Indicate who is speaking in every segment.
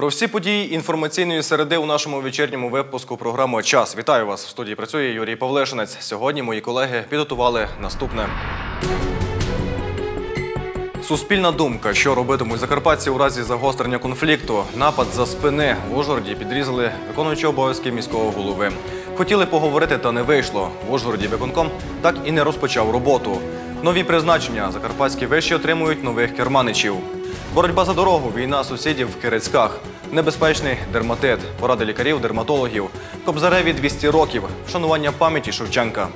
Speaker 1: Про всі події інформаційної середи у нашому вечірньому випуску програми Час. Вітаю вас в студії. Працює Юрій Павлешинець. Сьогодні мої колеги підготували наступне. Суспільна думка, що робитимуть закарпатці у разі загострення конфлікту. Напад за спини в Ужгороді підрізали виконуючи обов'язки міського голови. Хотіли поговорити, та не вийшло. В Ужгороді виконком так і не розпочав роботу. Нові призначення закарпатські виші отримують нових керманичів. Боротьба за дорогу, війна сусідів в Кирицьках. Небезпечний дерматит, поради лікарів, дерматологів. Кобзареві 200 років. Вшанування пам'яті Шевченка.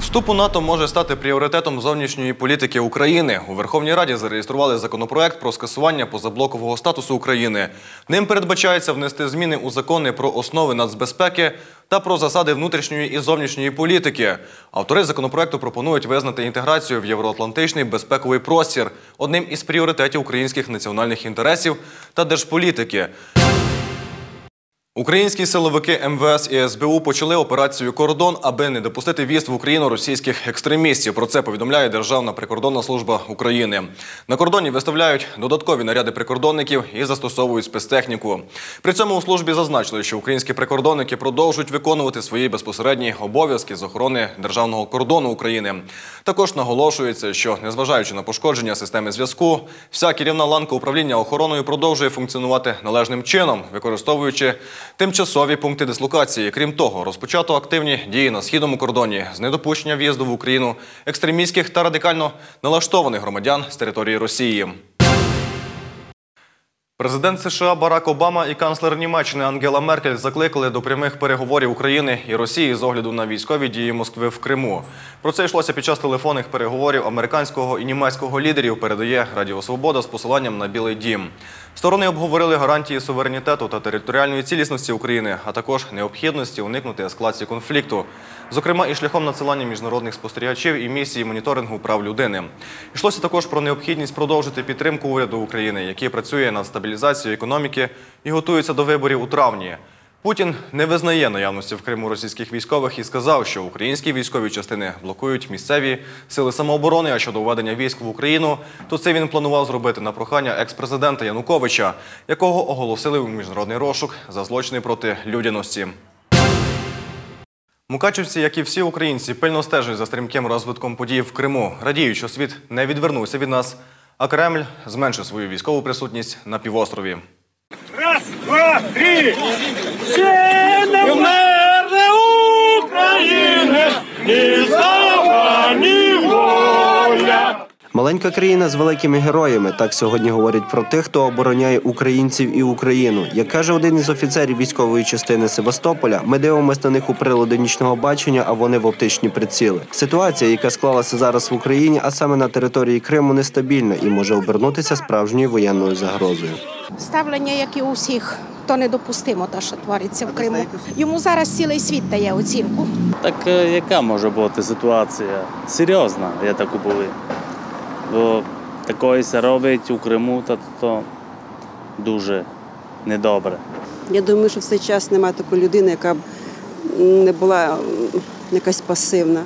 Speaker 1: Вступ у НАТО може стати пріоритетом зовнішньої політики України. У Верховній Раді зареєстрували законопроект про скасування позаблокового статусу України. Ним передбачається внести зміни у закони про основи нацбезпеки та про засади внутрішньої і зовнішньої політики. Автори законопроекту пропонують визнати інтеграцію в євроатлантичний безпековий простір одним із пріоритетів українських національних інтересів та держполітики. Українські силовики МВС і СБУ почали операцію Кордон, аби не допустити в'їзд в Україну російських екстремістів. Про це повідомляє Державна прикордонна служба України. На кордоні виставляють додаткові наряди прикордонників і застосовують спецтехніку. При цьому у службі зазначили, що українські прикордонники продовжують виконувати свої безпосередні обов'язки з охорони державного кордону України. Також наголошується, що незважаючи на пошкодження системи зв'язку, вся керівна ланка управління охороною продовжує функціонувати належним чином, використовуючи тимчасові пункти дислокації. Крім того, розпочато активні дії на східному кордоні з недопущення в'їзду в Україну екстремістських та радикально налаштованих громадян з території Росії. Президент США Барак Обама і канцлер Німеччини Ангела Меркель закликали до прямих переговорів України і Росії з огляду на військові дії Москви в Криму. Про це йшлося під час телефонних переговорів американського і німецького лідерів. Передає Радіо Свобода з посиланням на Білий Дім. Сторони обговорили гарантії суверенітету та територіальної цілісності України, а також необхідності уникнути ескалації конфлікту, зокрема і шляхом надсилання міжнародних спостерігачів і місії моніторингу прав людини. Йшлося також про необхідність продовжити підтримку уряду України, який працює над стабілізацією економіки і готується до виборів у травні. Путін не визнає наявності в Криму російських військових і сказав, що українські військові частини блокують місцеві сили самооборони. А щодо введення військ в Україну, то це він планував зробити на прохання екс-президента Януковича, якого оголосили у міжнародний розшук за злочини проти людяності. Мукачівці, як і всі українці, пильно стежать за стрімким розвитком подій в Криму. Радіють, що світ не відвернувся від нас, а Кремль зменшив свою військову присутність на півострові.
Speaker 2: Раз, два, три. Ще не вмерне України, І.
Speaker 3: Маленька країна з великими героями. Так сьогодні говорять про тих, хто обороняє українців і Україну. Як каже один із офіцерів військової частини Севастополя, ми дивимося на них у прилади нічного бачення, а вони в оптичні приціли. Ситуація, яка склалася зараз в Україні, а саме на території Криму, нестабільна і може обернутися справжньою воєнною загрозою.
Speaker 4: Ставлення, як і у всіх, то недопустимо, те, що твориться в Криму. Йому зараз цілий світ дає оцінку.
Speaker 5: Так е, яка може бути ситуація? Серйозна, я так були. Бо такої се робить у Криму, то, то дуже недобре.
Speaker 6: Я думаю, що в цей час немає такої людини, яка б не була якась пасивна.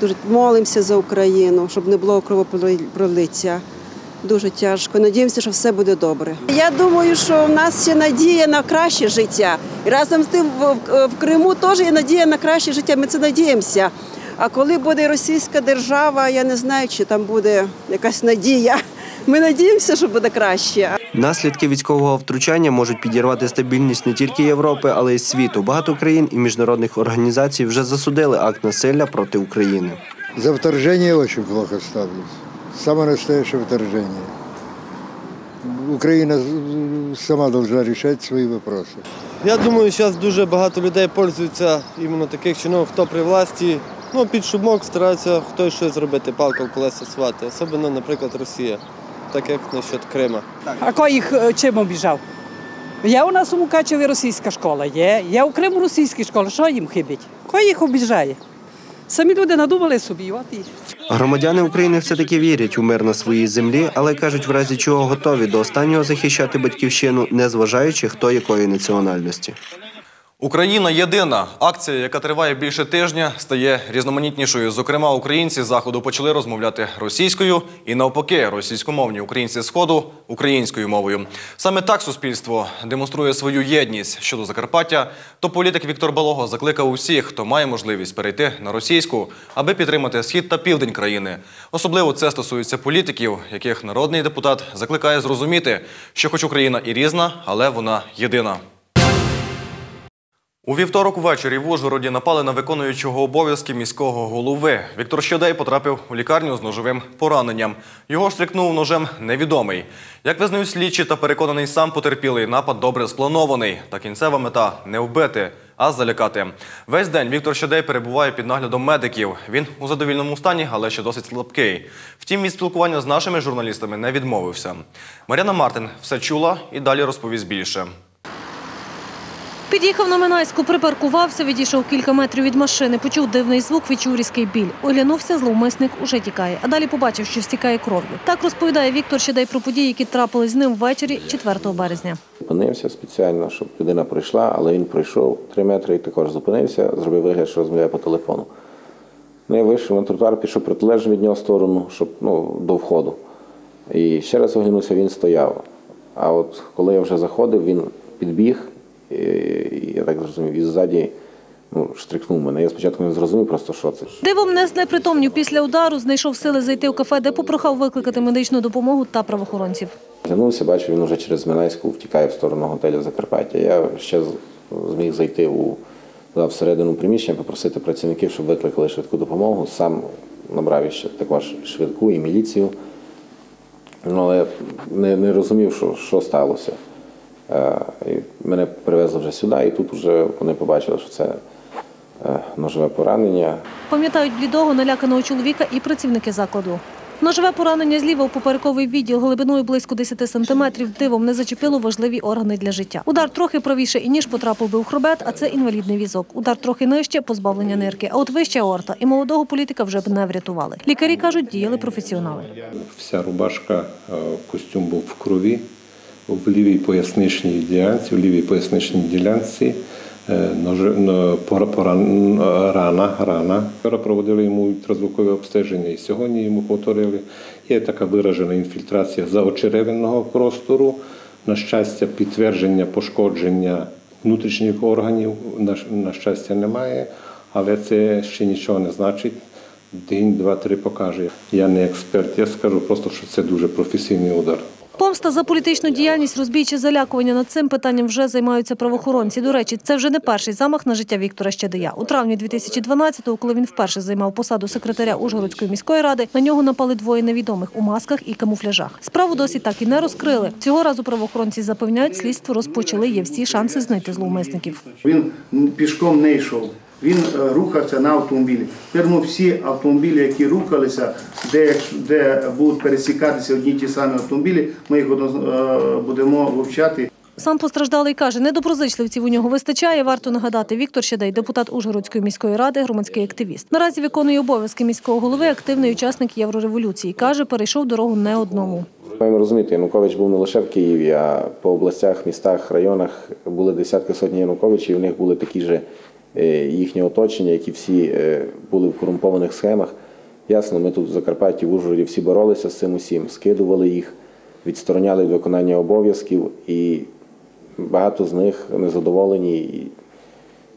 Speaker 6: Дуже молимося за Україну, щоб не було кровопролиття. Дуже тяжко. Надіємося, що все буде добре. Я думаю, що в нас ще надія на краще життя. І разом з тим в, Криму теж є надія на краще життя. Ми це надіємося. А коли буде російська держава, я не знаю, чи там буде якась надія. Ми надіємося, що буде краще.
Speaker 3: Наслідки військового втручання можуть підірвати стабільність не тільки Європи, але й світу. Багато країн і міжнародних організацій вже засудили акт насилля проти України.
Speaker 7: За вторжение очень плохо ставлюсь. Самое настоящее вторжение. Украина э, сама должна решать свои вопросы.
Speaker 8: Я думаю, зараз дуже багато людей пользуються іменно таких чинов, хто при власті. Ну, під шумок стараються хтось щось зробити, палка в колеса свати. Особливо, наприклад, Росія, так як насчет Крима.
Speaker 9: А кого їх е, чим обіжав? Є у нас у Мукачеві російська школа, є. Є у Криму російські школи. Що їм хибить? Кого їх обіжає? Самі люди надумали собі, от і.
Speaker 3: Громадяни України все-таки вірять у мир на своїй землі, але кажуть, в разі чого готові до останнього захищати батьківщину, не зважаючи хто якої національності.
Speaker 1: Україна єдина. Акція, яка триває більше тижня, стає різноманітнішою. Зокрема, українці заходу почали розмовляти російською і навпаки, російськомовні українці сходу українською мовою. Саме так суспільство демонструє свою єдність щодо Закарпаття. То політик Віктор Балого закликав усіх, хто має можливість перейти на російську, аби підтримати схід та південь країни. Особливо це стосується політиків, яких народний депутат закликає зрозуміти, що хоч Україна і різна, але вона єдина. У вівторок ввечері в Ужгороді напали на виконуючого обов'язки міського голови. Віктор Щодей потрапив у лікарню з ножовим пораненням. Його штрикнув ножем невідомий. Як визнають слідчі та переконаний сам потерпілий, напад добре спланований. Та кінцева мета не вбити, а залякати. Весь день Віктор Щодей перебуває під наглядом медиків. Він у задовільному стані, але ще досить слабкий. Втім, від спілкування з нашими журналістами не відмовився. Мар'яна Мартин все чула і далі розповість більше.
Speaker 10: Під'їхав на Минайську, припаркувався, відійшов кілька метрів від машини, почув дивний звук, відчув різкий біль. Оглянувся, зловмисник уже тікає. А далі побачив, що стікає кров'ю. Так розповідає Віктор Щедай про події, які трапились з ним ввечері 4 березня.
Speaker 11: Зупинився спеціально, щоб людина прийшла, але він прийшов три метри і також зупинився, зробив вигляд, що розмовляє по телефону. Ну, я вийшов на тротуар, пішов протилежну від нього сторону, щоб ну, до входу. І ще раз оглянувся, він стояв. А от коли я вже заходив, він підбіг, і, зрозумів, і ззаді ну, штрикнув мене. Я спочатку не зрозумів просто, що це.
Speaker 10: Дивом не знепритомнів після удару, знайшов сили зайти у кафе, де попрохав викликати медичну допомогу та правоохоронців.
Speaker 11: Глянувся, бачу, він вже через Минайську втікає в сторону готелю Закарпаття. Я ще зміг зайти у всередину приміщення, попросити працівників, щоб викликали швидку допомогу. Сам набрав ще також швидку і міліцію. Ну, але не, не розумів, що, що сталося. Е, і мене привезли вже сюди, і тут вже вони побачили, що це е, ножове поранення.
Speaker 10: Пам'ятають блідого наляканого чоловіка і працівники закладу. Ножове поранення зліва у поперековий відділ глибиною близько 10 сантиметрів дивом не зачепило важливі органи для життя. Удар трохи правіше і ніж потрапив би у хребет, а це інвалідний візок. Удар трохи нижче позбавлення нирки. А от вище аорта і молодого політика вже б не врятували. Лікарі кажуть, діяли професіонали.
Speaker 12: Вся рубашка, е, костюм був в крові, в лівій поясничній ділянці, в лівій поясничній ділянці е, рана, рана. Вчора проводили йому ультразвукове обстеження і сьогодні йому повторили. Є така виражена інфільтрація заочеревинного простору. На щастя, підтвердження пошкодження внутрішніх органів, на щастя, немає, але це ще нічого не значить. День, два, три покаже. Я не експерт, я скажу просто, що це дуже професійний удар.
Speaker 10: Помста за політичну діяльність, розбій залякування над цим питанням вже займаються правоохоронці. До речі, це вже не перший замах на життя Віктора Щедия. У травні 2012-го, коли він вперше займав посаду секретаря Ужгородської міської ради, на нього напали двоє невідомих у масках і камуфляжах. Справу досі так і не розкрили. Цього разу правоохоронці запевняють, слідство розпочали. Є всі шанси знайти зловмисників.
Speaker 13: Він пішком не йшов. Він е, рухався на автомобілі. Тепер ми всі автомобілі, які рухалися, де, де будуть пересікатися одні ті самі автомобілі, ми їх е, будемо вивчати.
Speaker 10: Сам постраждалий каже, недоброзичливців у нього вистачає. Варто нагадати, Віктор Щедай, депутат Ужгородської міської ради, громадський активіст. Наразі виконує обов'язки міського голови, активний учасник Єврореволюції. Каже, перейшов дорогу не одному.
Speaker 11: Маємо розуміти, Янукович був не лише в Києві, а по областях, містах, районах були десятки сотні Януковичів, і в них були такі ж е, їхні оточення, які всі е, були в корумпованих схемах. Ясно, ми тут в Закарпатті, в Ужгороді всі боролися з цим усім, скидували їх, відстороняли від виконання обов'язків, і багато з них незадоволені. І,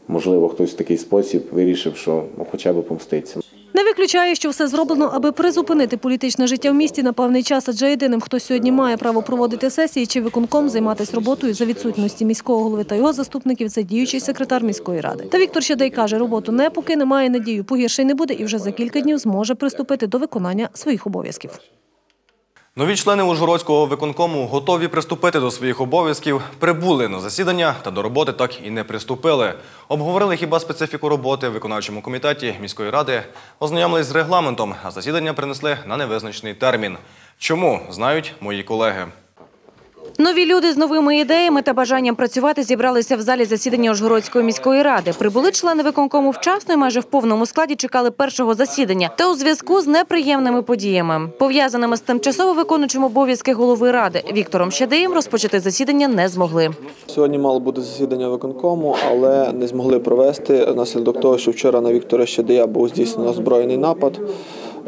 Speaker 11: можливо, хтось в такий спосіб вирішив, що ну, хоча б помститься.
Speaker 10: Не виключає, що все зроблено, аби призупинити політичне життя в місті на певний час, адже єдиним, хто сьогодні має право проводити сесії чи виконком займатися роботою за відсутності міського голови та його заступників, це діючий секретар міської ради. Та Віктор Щедай каже, роботу не покине, має надію, погірше не буде і вже за кілька днів зможе приступити до виконання своїх обов'язків.
Speaker 1: Нові члени Ужгородського виконкому готові приступити до своїх обов'язків, прибули на засідання та до роботи так і не приступили. Обговорили хіба специфіку роботи в виконавчому комітеті міської ради, ознайомились з регламентом, а засідання принесли на невизначений термін. Чому знають мої колеги?
Speaker 14: Нові люди з новими ідеями та бажанням працювати зібралися в залі засідання Ужгородської міської ради. Прибули члени виконкому вчасно і майже в повному складі чекали першого засідання. Та у зв'язку з неприємними подіями, пов'язаними з тимчасово виконуючим обов'язки голови ради Віктором Щадеєм, розпочати засідання не змогли.
Speaker 15: Сьогодні мало бути засідання виконкому, але не змогли провести внаслідок того, що вчора на Віктора Щедея був здійснено збройний напад.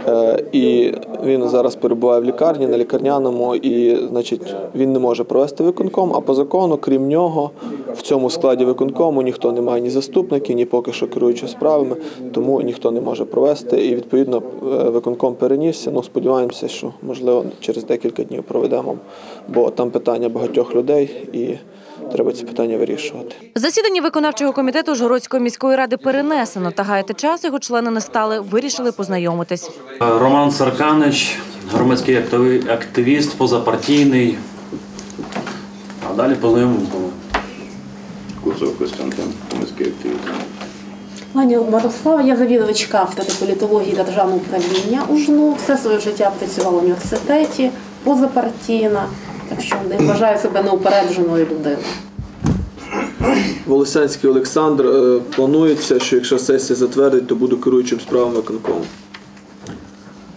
Speaker 15: Е, І він зараз перебуває в лікарні на лікарняному, і значить він не може провести виконком. А по закону, крім нього, в цьому складі виконкому ніхто не має ні заступників, ні поки що керуючого справами, тому ніхто не може провести. І відповідно е, виконком перенісся. Ну сподіваємося, що можливо через декілька днів проведемо, бо там питання багатьох людей і треба ці питання вирішувати.
Speaker 14: Засідання виконавчого комітету Ужгородської міської ради перенесено. Та гаяти час його члени не стали. Вирішили познайомитись.
Speaker 16: Роман Сарканич, громадський активіст, позапартійний. А далі познайомимося.
Speaker 17: Куцов Костянтин, громадський активіст.
Speaker 18: Пані Мирослава, я завідувач кафедри політології та державного управління УЖНУ. Все своє життя працювала в університеті, позапартійна, так що не вважаю себе неупередженою людиною.
Speaker 15: Волосянський Олександр е, планується, що якщо сесія затвердить, то буду керуючим справами виконкому.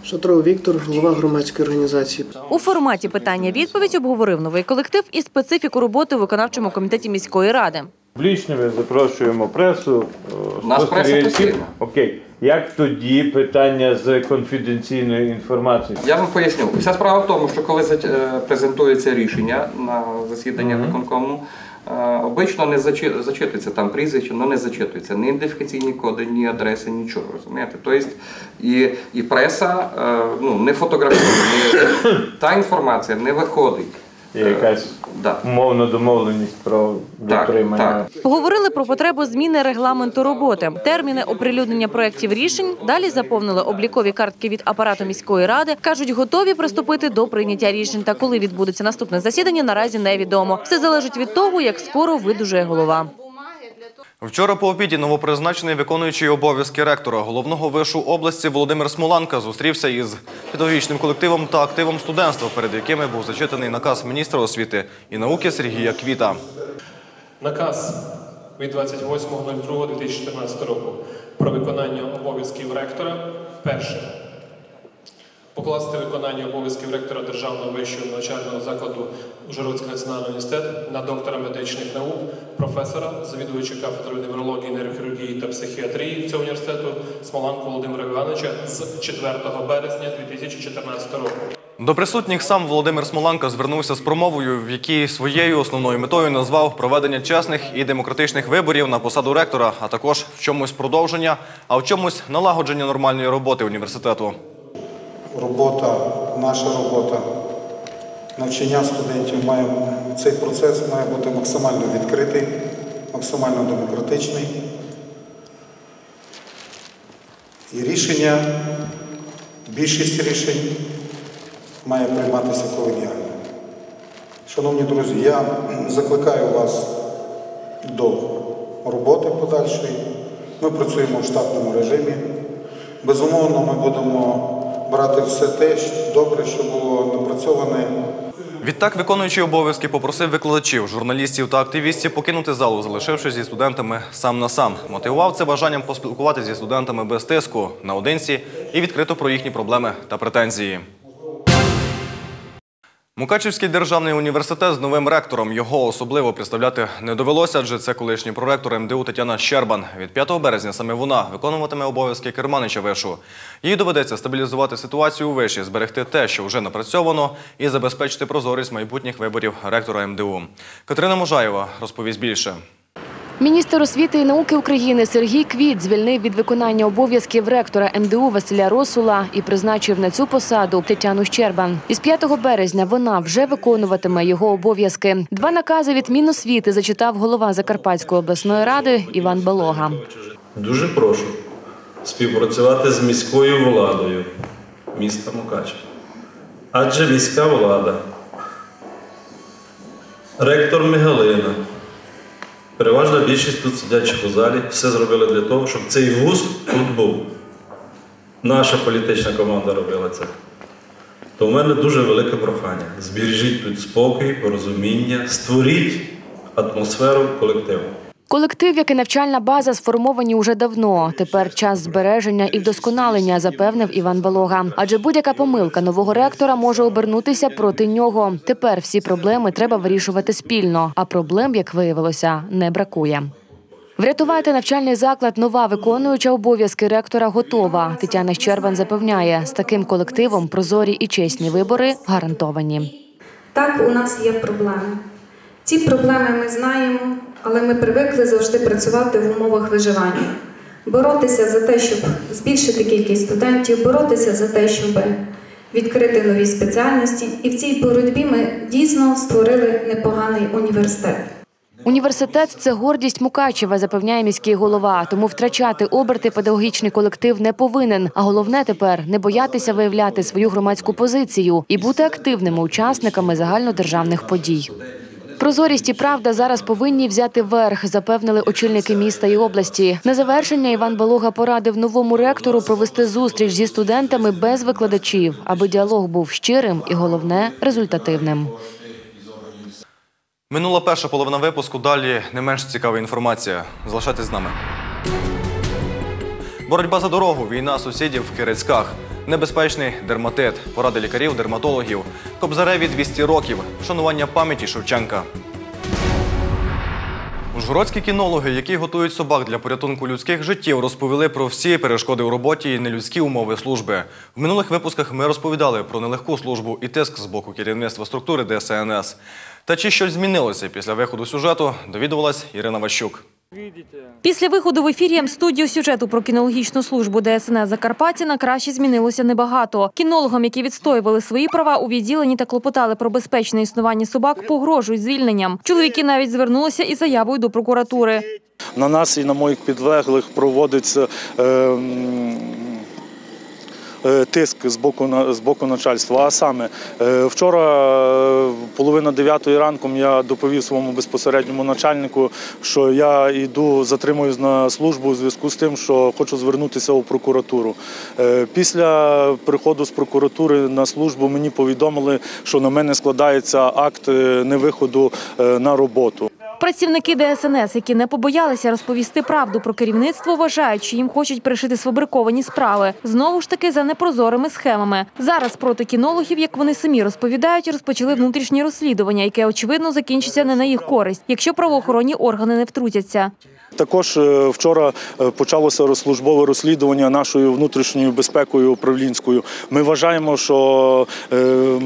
Speaker 19: Шатров Віктор, голова громадської організації.
Speaker 14: У форматі питання-відповідь обговорив новий колектив і специфіку роботи у виконавчому комітеті міської ради.
Speaker 20: Публічно ми запрошуємо пресу. е,
Speaker 21: Нас преса постійно.
Speaker 20: Окей. Як тоді питання з конфіденційною інформацією?
Speaker 21: Я вам поясню. Вся справа в тому, що коли е, презентується рішення на засідання виконкому, е, обично не зачи- зачитується там прізвище, але не зачитується ні ідентифікаційні коди, ні адреси, нічого. Розумієте? Тобто і, і преса ну, не фотографує, не- та інформація не виходить.
Speaker 20: Є якась умовна домовленість про дотримання.
Speaker 14: Говорили про потребу зміни регламенту роботи, терміни оприлюднення проєктів рішень. Далі заповнили облікові картки від апарату міської ради. кажуть, готові приступити до прийняття рішень. Та коли відбудеться наступне засідання, наразі невідомо. Все залежить від того, як скоро видужує голова.
Speaker 1: Вчора по обіді новопризначений виконуючий обов'язки ректора головного вишу області Володимир Смоланка зустрівся із педагогічним колективом та активом студентства, перед якими був зачитаний наказ міністра освіти і науки Сергія Квіта.
Speaker 22: Наказ від 28.02.2014 року про виконання обов'язків ректора. Перше. Покласти виконання обов'язків ректора Державного вищого навчального закладу Ужгородський національний університет на доктора медичних наук, професора, завідувача кафедрою неврології, нейрохірургії та психіатрії цього університету Смоланку Володимира Івановича з 4 березня 2014 року.
Speaker 1: До присутніх сам Володимир Смоланка звернувся з промовою, в якій своєю основною метою назвав проведення чесних і демократичних виборів на посаду ректора, а також в чомусь продовження, а в чомусь налагодження нормальної роботи університету.
Speaker 23: Робота, наша робота, навчання студентів має цей процес має бути максимально відкритий, максимально демократичний. І рішення, більшість рішень має прийматися колегіально. Шановні друзі, я закликаю вас до роботи подальшої. Ми працюємо в штатному режимі. Безумовно, ми будемо брати все те що добре, що було напрацьоване.
Speaker 1: Відтак, виконуючий обов'язки попросив викладачів, журналістів та активістів покинути залу, залишившись зі студентами сам на сам. Мотивував це бажанням поспілкуватися зі студентами без тиску, наодинці і відкрито про їхні проблеми та претензії. Мукачівський державний університет з новим ректором його особливо представляти не довелося, адже це колишній проректор МДУ Тетяна Щербан. Від 5 березня саме вона виконуватиме обов'язки керманича вишу. Їй доведеться стабілізувати ситуацію у виші, зберегти те, що вже напрацьовано, і забезпечити прозорість майбутніх виборів ректора МДУ. Катерина Можаєва розповість більше.
Speaker 24: Міністр освіти і науки України Сергій Квіт звільнив від виконання обов'язків ректора МДУ Василя Росула і призначив на цю посаду Тетяну Щербан. Із 5 березня вона вже виконуватиме його обов'язки. Два накази від Міносвіти зачитав голова Закарпатської обласної ради Іван Балога.
Speaker 25: Дуже прошу співпрацювати з міською владою міста Мукачева. Адже міська влада, ректор Мигалина, переважна більшість тут сидячих у залі, все зробили для того, щоб цей вуз тут був. Наша політична команда робила це. то в мене дуже велике прохання. Збережіть тут спокій, порозуміння, створіть атмосферу колективу.
Speaker 24: Колектив, як і навчальна база, сформовані уже давно. Тепер час збереження і вдосконалення, запевнив Іван Балога. Адже будь-яка помилка нового ректора може обернутися проти нього. Тепер всі проблеми треба вирішувати спільно, а проблем, як виявилося, не бракує. Врятувати навчальний заклад нова виконуюча обов'язки ректора готова. Тетяна Щербан запевняє, з таким колективом прозорі і чесні вибори гарантовані.
Speaker 26: Так, у нас є проблеми. Ці проблеми ми знаємо, але ми привикли завжди працювати в умовах виживання, боротися за те, щоб збільшити кількість студентів, боротися за те, щоб відкрити нові спеціальності. І в цій боротьбі ми дійсно створили непоганий університет.
Speaker 24: Університет це гордість Мукачева, запевняє міський голова. Тому втрачати оберти педагогічний колектив не повинен. А головне тепер не боятися виявляти свою громадську позицію і бути активними учасниками загальнодержавних подій. Прозорість і правда зараз повинні взяти верх, запевнили очільники міста і області. На завершення Іван Балога порадив новому ректору провести зустріч зі студентами без викладачів, аби діалог був щирим і головне результативним.
Speaker 1: Минула перша половина випуску. Далі не менш цікава інформація. Залишайтесь з нами. Боротьба за дорогу. Війна сусідів в Кирицьках. Небезпечний дерматит. Поради лікарів, дерматологів. Кобзареві 200 років. Шанування пам'яті Шевченка. Ужгородські кінологи, які готують собак для порятунку людських життів, розповіли про всі перешкоди у роботі і нелюдські умови служби. В минулих випусках ми розповідали про нелегку службу і тиск з боку керівництва структури ДСНС. Та чи щось змінилося після виходу сюжету, довідувалась Ірина Ващук.
Speaker 10: Після виходу в ефірі студію сюжету про кінологічну службу ДСНС Закарпаття на краще змінилося небагато. Кінологам, які відстоювали свої права у відділенні та клопотали про безпечне існування собак, погрожують звільненням. Чоловіки навіть звернулися із заявою до прокуратури.
Speaker 27: На нас і на моїх підлеглих проводиться е, е, тиск з боку, з боку начальства. А саме, е, вчора, е, половина дев'ятої ранку, я доповів своєму безпосередньому начальнику, що я йду, затримуюсь на службу у зв'язку з тим, що хочу звернутися у прокуратуру. Е, Після приходу з прокуратури на службу мені повідомили, що на мене складається акт е, невиходу е, на роботу.
Speaker 10: Працівники ДСНС, які не побоялися розповісти правду про керівництво, вважають, що їм хочуть пришити сфабриковані справи. Знову ж таки за непрозорими схемами. Зараз проти кінологів, як вони самі розповідають, розпочали внутрішнє розслідування, яке очевидно закінчиться не на їх користь, якщо правоохоронні органи не втрутяться.
Speaker 27: Також е, вчора е, почалося службове розслідування нашою внутрішньою безпекою управлінською. Ми вважаємо, що е,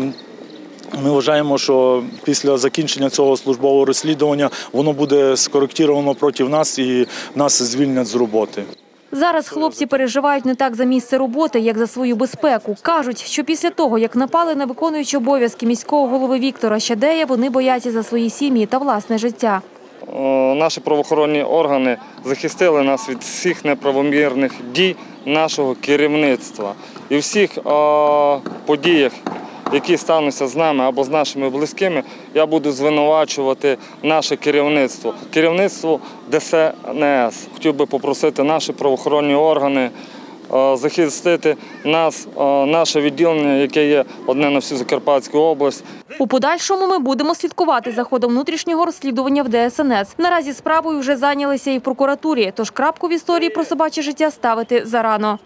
Speaker 27: ми вважаємо, що після закінчення цього службового розслідування воно буде скоректіровано проти нас і нас звільнять з роботи.
Speaker 10: Зараз хлопці переживають не так за місце роботи, як за свою безпеку. Кажуть, що після того, як напали на виконуючі обов'язки міського голови Віктора Щадея, вони бояться за свої сім'ї та власне життя.
Speaker 28: Е, Наші правоохоронні органи захистили нас від всіх неправомірних дій нашого керівництва і всіх е, подіях, які стануться з нами або з нашими близькими, я буду звинувачувати наше керівництво, керівництво ДСНС. Хотів би попросити наші правоохоронні органи е, захистити нас, е, наше відділення, яке є одне на всю Закарпатську область.
Speaker 10: У подальшому ми будемо слідкувати за ходом внутрішнього розслідування в ДСНС. Наразі справою вже зайнялися і в прокуратурі, тож крапку в історії про собаче життя ставити зарано.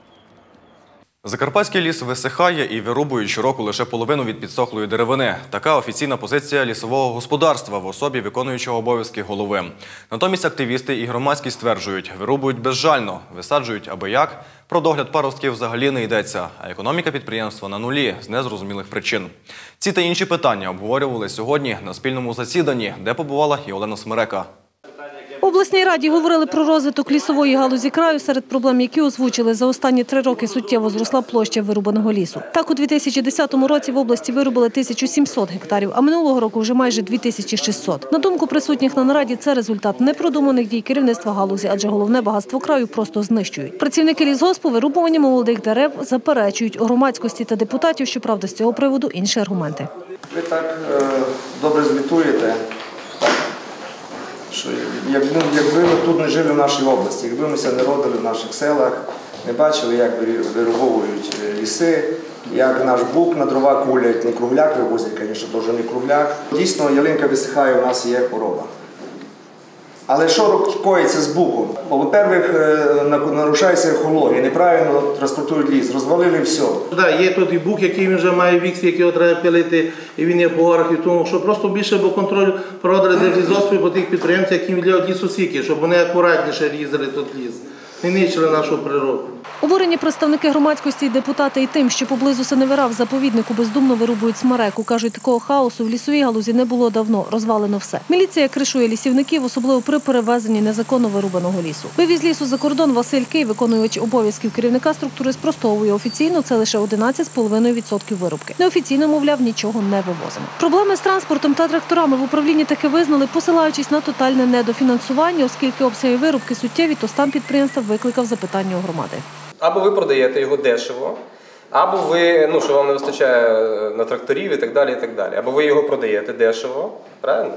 Speaker 1: Закарпатський ліс висихає і вирубують щороку лише половину від підсохлої деревини. Така офіційна позиція лісового господарства в особі виконуючого обов'язки голови. Натомість активісти і громадськість стверджують, вирубують безжально, висаджують аби як. Про догляд паростків взагалі не йдеться, а економіка підприємства на нулі з незрозумілих причин. Ці та інші питання обговорювали сьогодні на спільному засіданні, де побувала і Олена Смерека.
Speaker 10: Обласній раді говорили про розвиток лісової галузі краю, серед проблем, які озвучили за останні три роки суттєво зросла площа вирубаного лісу. Так, у 2010 році в області вирубили 1700 гектарів, а минулого року вже майже 2600. На думку присутніх на нараді, це результат непродуманих дій керівництва галузі, адже головне багатство краю просто знищують. Працівники лісгоспу вирубування молодих дерев заперечують у громадськості та депутатів. Щоправда, з цього приводу інші аргументи.
Speaker 29: Ви так е, добре звітуєте, якби, якби ми тут не жили в нашій області, якби ми не родили в наших селах, не бачили, як вирубовують е, ліси, як наш бук на дрова кулять, не кругляк вивозять, звісно, теж не кругляк. Дійсно, ялинка висихає, у нас є хвороба. Але що коїться з буком? По-перше, нарушається екологія, неправильно транспортують ліс, розвалили все.
Speaker 30: Да, є тут і бук, який він вже має вік, який треба пилити, і він є по горах, і тому що просто більше бо контроль проводили держлізоспів по тих підприємцях, які відділяють лісосіки, щоб вони акуратніше різали тут ліс, не нищили нашу природу.
Speaker 10: Обурені представники громадськості і депутати і тим, що поблизу Синевира в заповіднику бездумно вирубують смереку. Кажуть, такого хаосу в лісовій галузі не було давно. Розвалено все. Міліція кришує лісівників, особливо при перевезенні незаконно вирубаного лісу. Вивіз лісу за кордон Василь Кий, виконуючи обов'язків керівника структури, спростовує офіційно. Це лише 11,5% вирубки. Неофіційно, мовляв, нічого не вивозимо. Проблеми з транспортом та тракторами в управлінні таки визнали, посилаючись на тотальне недофінансування, оскільки обсяги вирубки суттєві, то стан підприємства викликав запитання у громади.
Speaker 31: Або ви продаєте його дешево, або ви, ну, що вам не вистачає е, на тракторів і так далі, і так далі. Або ви його продаєте дешево, правильно?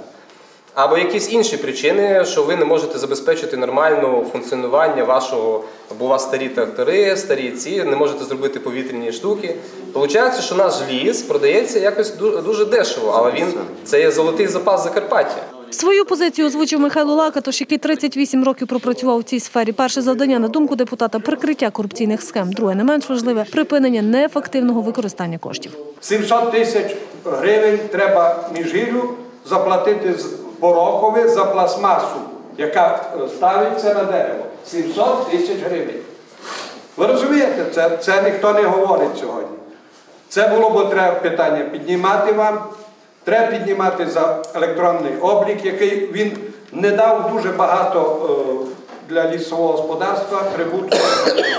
Speaker 31: Або якісь інші причини, що ви не можете забезпечити нормальне функціонування вашого, бо у вас старі трактори, старі ці, не можете зробити повітряні штуки. Получається, що наш ліс продається якось дуже дешево, але він це є золотий запас Закарпаття.
Speaker 10: Свою позицію озвучив Михайло Лакатош, який 38 років пропрацював у цій сфері. Перше завдання, на думку депутата, прикриття корупційних схем. Друге, не менш важливе, припинення неефективного використання коштів.
Speaker 32: 700 тисяч гривень треба міжгір'ю заплатити з Борокові за пластмасу, яка е, ставиться на дерево. 700 тисяч гривень. Ви розумієте, це, це ніхто не говорить сьогодні. Це було б треба питання піднімати вам. Треба піднімати за електронний облік, який він не дав дуже багато е, для лісового господарства прибутку.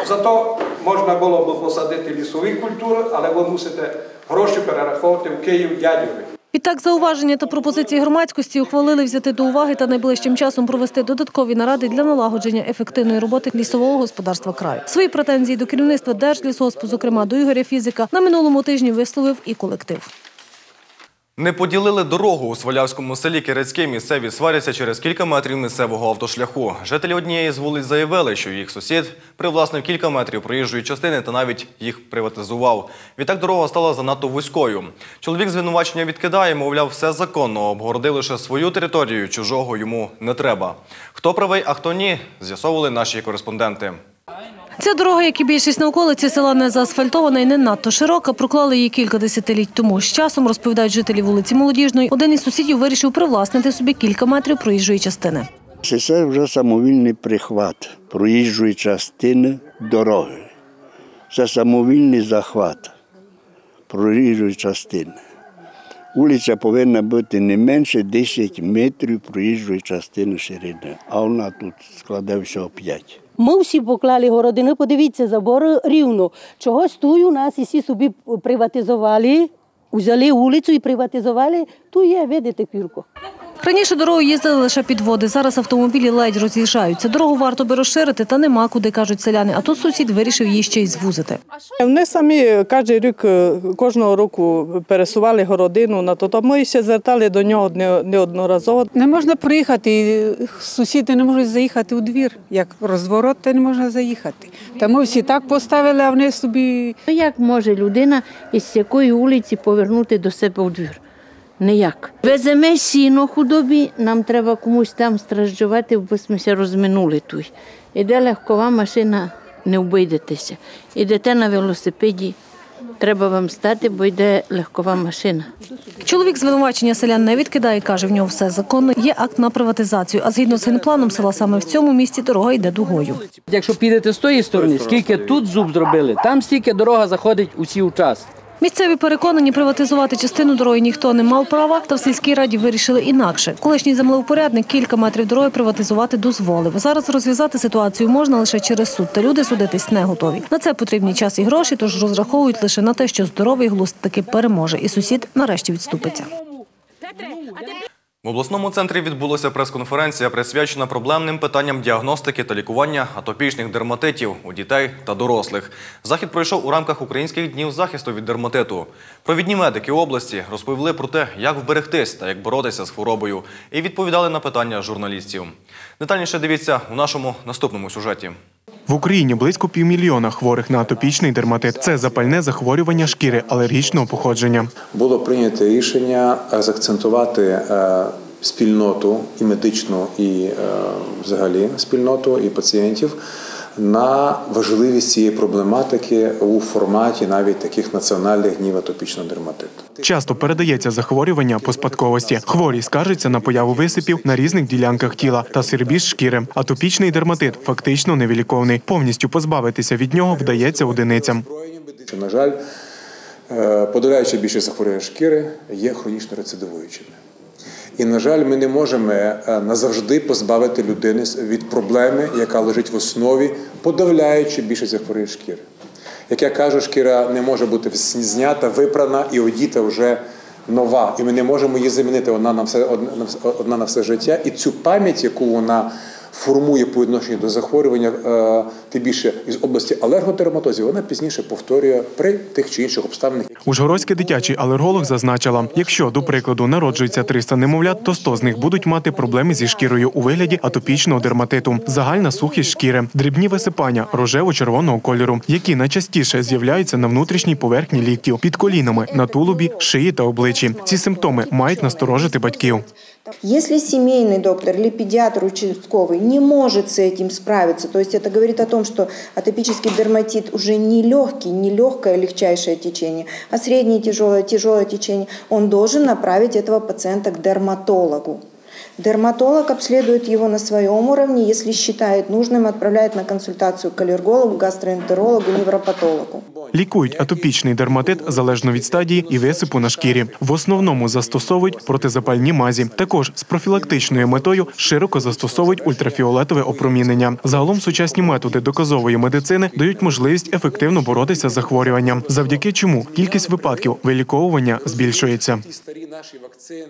Speaker 32: Зато можна було б посадити лісові культури, але ви мусите гроші перераховувати в Київ дядьові.
Speaker 10: Відтак, зауваження та пропозиції громадськості ухвалили взяти до уваги та найближчим часом провести додаткові наради для налагодження ефективної роботи лісового господарства краю. Свої претензії до керівництва Держлісгоспу, зокрема до Ігоря Фізика, на минулому тижні висловив і колектив.
Speaker 1: Не поділили дорогу у Свалявському селі Кирицьке. Місцеві сваряться через кілька метрів місцевого автошляху. Жителі однієї з вулиць заявили, що їх сусід привласнив кілька метрів проїжджої частини та навіть їх приватизував. Відтак дорога стала занадто вузькою. Чоловік звинувачення відкидає, мовляв, все законно. Обгородив лише свою територію, чужого йому не треба. Хто правий, а хто ні, з'ясовували наші кореспонденти.
Speaker 10: Ця дорога, як і більшість на околиці села, не заасфальтована і не надто широка. Проклали її кілька десятиліть тому. З часом, розповідають жителі вулиці Молодіжної, один із сусідів вирішив привласнити собі кілька метрів проїжджої частини.
Speaker 33: Це вже самовільний прихват проїжджої частини дороги. Це самовільний захват проїжджої частини. Вулиця повинна бути не менше 10 метрів проїжджої частини ширини, а вона тут складе всього 5.
Speaker 34: Ми всі поклали городини, подивіться, забор рівно. Чогось тую у нас всі собі приватизували, взяли вулицю і приватизували. Ту є, видите, пірку.
Speaker 10: Раніше дорогою їздили лише підводи. Зараз автомобілі ледь роз'їжджаються. Дорогу варто би розширити, та нема куди, кажуть селяни. А тут сусід вирішив її ще й звузити.
Speaker 35: Вони самі кожен рік, е, кожного року пересували городину на то, то ми ще звертали до нього неодноразово.
Speaker 36: Не можна проїхати, і сусіди не можуть заїхати у двір. Як розворот, то не можна заїхати. Та ми всі так поставили, а вони собі.
Speaker 37: Як може людина із якої вулиці повернути до себе у двір? Ніяк. Веземе сіно худобі, нам треба комусь там страждувати, бо ми ся розминули тут. Іде легкова машина, не обійдетеся. Ідете на велосипеді, треба вам стати, бо йде легкова машина.
Speaker 10: Чоловік звинувачення селян не відкидає, каже, в нього все законно. Є акт на приватизацію. А згідно з генпланом села саме в цьому місці дорога йде дугою.
Speaker 38: Якщо підете з тої сторони, скільки тут зуб зробили, там стільки дорога заходить усі участки.
Speaker 10: Місцеві переконані, приватизувати частину дороги ніхто не мав права, та в сільській раді вирішили інакше. Колишній землеупорядник кілька метрів дороги приватизувати дозволив. Зараз розв'язати ситуацію можна лише через суд, та люди судитись не готові. На це потрібні час і гроші, тож розраховують лише на те, що здоровий глузд таки переможе, і сусід нарешті відступиться.
Speaker 1: В обласному центрі відбулася прес-конференція, присвячена проблемним питанням діагностики та лікування атопічних дерматитів у дітей та дорослих. Захід пройшов у рамках українських днів захисту від дерматиту. Провідні медики області розповіли про те, як вберегтись та як боротися з хворобою, і відповідали на питання журналістів. Детальніше дивіться у нашому наступному сюжеті.
Speaker 39: В Україні близько півмільйона хворих на атопічний дерматит. Це запальне захворювання шкіри алергічного походження.
Speaker 40: було прийнято рішення е, заакцентувати е, спільноту і медичну, і е, взагалі спільноту і пацієнтів на важливість цієї проблематики у форматі навіть таких національних днів атопічного дерматиту.
Speaker 39: Часто передається захворювання по спадковості. Хворі скаржаться на появу висипів на різних ділянках тіла та сирбіж шкіри. Атопічний дерматит фактично невиліковний. Повністю позбавитися від нього вдається одиницям.
Speaker 40: На жаль, е, подавляюча більшість захворювань шкіри є хронічно рецидивуючими. І, на жаль, ми не можемо е, назавжди позбавити людини від проблеми, яка лежить в основі, подавляючи більшість захворювань шкіри. Як я кажу, шкіра не може бути знята, випрана і одіта вже нова. І ми не можемо її замінити одна на одна на все- одна на все життя. І цю пам'ять, яку вона формує по відношенню до захворювання, е, тим більше із області алергодерматозів, вона пізніше повторює при тих чи інших обставинах.
Speaker 39: Ужгородський дитячий алерголог зазначила, якщо, до прикладу, народжується 300 немовлят, то 100 з них будуть мати проблеми зі шкірою у вигляді атопічного дерматиту, загальна сухість шкіри, дрібні висипання рожево-червоного кольору, які найчастіше з'являються на внутрішній поверхні ліктів, під колінами, на тулубі, шиї та обличчі. Ці симптоми мають насторожити батьків.
Speaker 41: Если семейный доктор или педиатр участковый не может с этим справиться, то есть это говорит о том, что атопический дерматит уже не легкий, не легкое легчайшее течение, а среднее тяжелое, тяжелое течение, он должен направить этого пациента к дерматологу. Дерматолог обследует его на своем уровне, если считает нужным, отправляет на консультацию к аллергологу, гастроэнтерологу, невропатологу.
Speaker 39: Лікують атопічний дерматит залежно від стадії і висипу на шкірі. В основному застосовують протизапальні мазі. Також з профілактичною метою широко застосовують ультрафіолетове опромінення. Загалом сучасні методи доказової медицини дають можливість ефективно боротися з захворюванням, завдяки чому кількість випадків виліковування збільшується.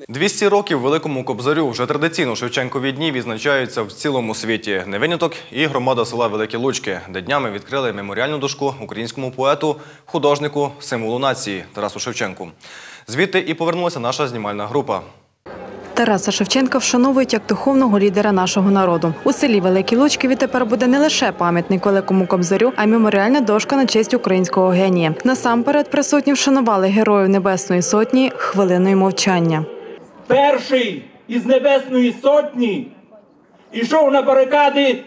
Speaker 1: 200 років великому кобзарю вже традиційно Шевченкові дні відзначаються в цілому світі. Не виняток і громада села Великі Лучки, де днями відкрили меморіальну дошку українському поету, художнику, символу нації Тарасу Шевченку. Звідти і повернулася наша знімальна група.
Speaker 42: Тараса Шевченка вшановують як духовного лідера нашого народу. У селі Великі Лучки відтепер буде не лише пам'ятник великому кобзарю, а й меморіальна дошка на честь українського генія. Насамперед присутні вшанували героїв Небесної Сотні хвилиною мовчання.
Speaker 43: перший із Небесної Сотні ішов на барикади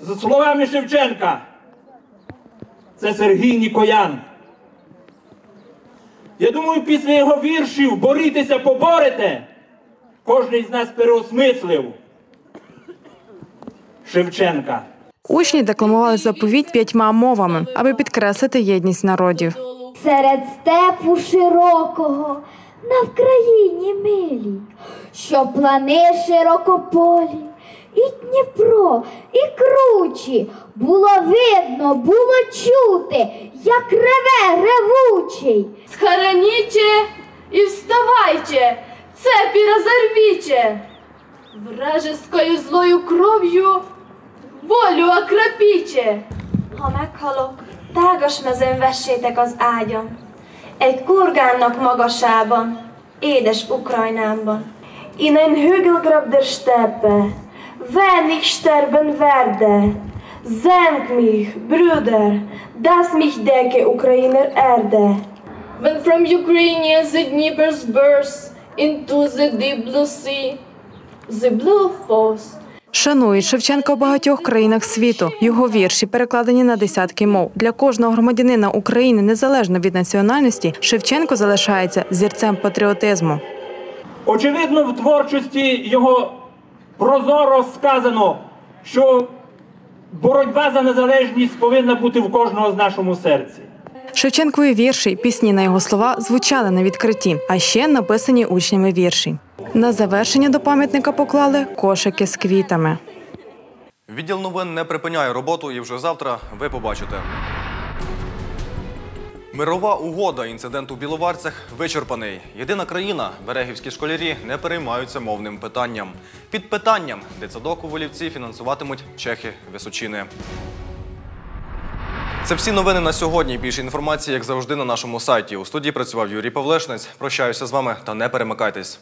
Speaker 43: з словами Шевченка. Це Сергій Нікоян. Я думаю, після його віршів борітеся, поборете. Кожний з нас переосмислив Шевченка.
Speaker 42: Учні декламували заповідь п'ятьма мовами, аби підкреслити єдність народів.
Speaker 44: Серед степу широкого на Вкраїні милій, що плани широкополі, і Дніпро, і кручі було видно, було чути, як реве ревучий.
Speaker 45: Схороніть і вставайте, цепі розорвіть, вражескою злою кров'ю волю окропіть.
Speaker 44: Ha meghalok, tágas mezőn vessétek az ágyam, egy kurgánnak magasában, édes Ukrajnámban. In ein Hügelgrab der Steppe, wenn ich sterben werde, senk mich, Brüder, dass mich decke Ukrainer Erde.
Speaker 45: When from Ukraine the Dnieper's burst into the deep blue sea, the blue falls.
Speaker 42: Шанують Шевченка в багатьох країнах світу. Його вірші перекладені на десятки мов. Для кожного громадянина України, незалежно від національності, Шевченко залишається зірцем патріотизму.
Speaker 43: Очевидно, в творчості його прозоро сказано, що боротьба за незалежність повинна бути в кожного з нашому серці.
Speaker 42: Шевченкові вірші, пісні на його слова звучали на відкритті, а ще написані учнями вірші. На завершення до пам'ятника поклали кошики з квітами.
Speaker 1: Відділ новин не припиняє роботу і вже завтра ви побачите. Мирова угода інцидент у Біловарцях вичерпаний. Єдина країна, берегівські школярі, не переймаються мовним питанням. Під питанням дитсадок у Волівці фінансуватимуть чехи Височини. Це всі новини на сьогодні. Більше інформації, як завжди, на нашому сайті. У студії працював Юрій Павлешнець. Прощаюся з вами та не перемикайтесь.